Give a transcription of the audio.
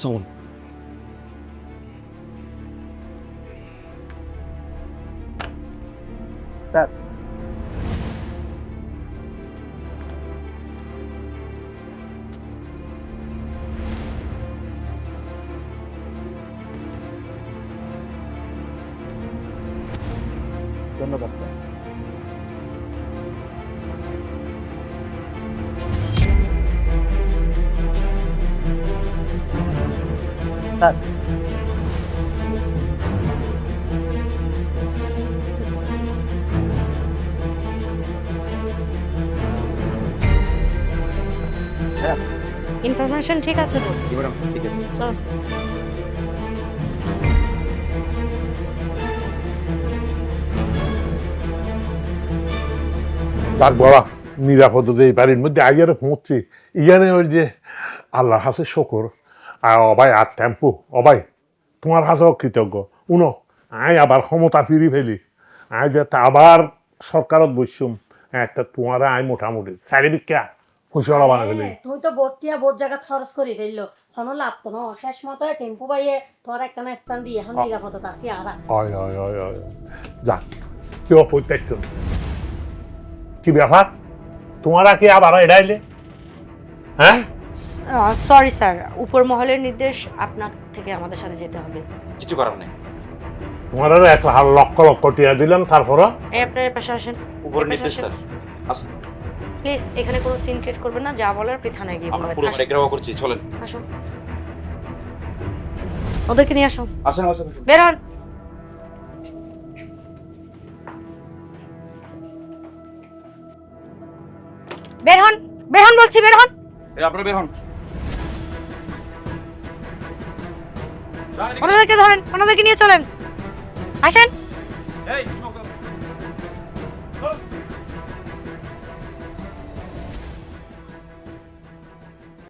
চল স্যার ধন্যবাদ sir sir information ঠিক আছে তো? জি ম্যাডাম ঠিক আছে। চল। তার বড়া নিরাপদে এই বাড়ির মধ্যে আগের পৌঁছছি ইয়ানে ওই যে আল্লাহর হাসে শকর। আর অবাই আর টেম্পু অবাই। তোমার হাসেও কৃতজ্ঞ। উনো আই আবার ক্ষমতা ফিরি ফেলি। আই যে আবার সরকারত বসছুম একটা তোমার আই মোটামুটি। চারিদিকে হুঁশিয়ারা বানা ফেলি তুই তো বোটটিয়া বোট জায়গা খরচ করে ফেলল। হনো লাভ তো ন? শেষ মতো টেম্পু বাইয়ে তোর একটা স্থান দিয়ে এখন নিরাপদত আছি আর যাক কেউ প্রত্যেকজন কি ব্যাপার তোমারা কি আবার এড়াইলে হ্যাঁ সরি স্যার উপর মহলের নির্দেশ আপনার থেকে আমাদের সাথে যেতে হবে। কিছু করার নেই। তোমার এক লক্ষ লক্ষ টিয়া দিলাম তারপরও? এই আপনার এ পাশে আসেন। উপরে নির্দেশ স্যার। আসুন। প্লিজ এখানে কোনো সিন ক্রিয়েট করবেন না যা বলার আপনি থানায় গিয়ে আমরা পুরো আসুন, গ্রাহ করছি চলেন। আসুন। ওদেরকে নিয়ে আসুন। আসেন আসেন আসেন। বের হন। বের হন বের হন বলছি বের হন। আপনারা বের হন। ওনাদেরকে ধরেন ওনাদেরকে নিয়ে চলেন। আসেন। এই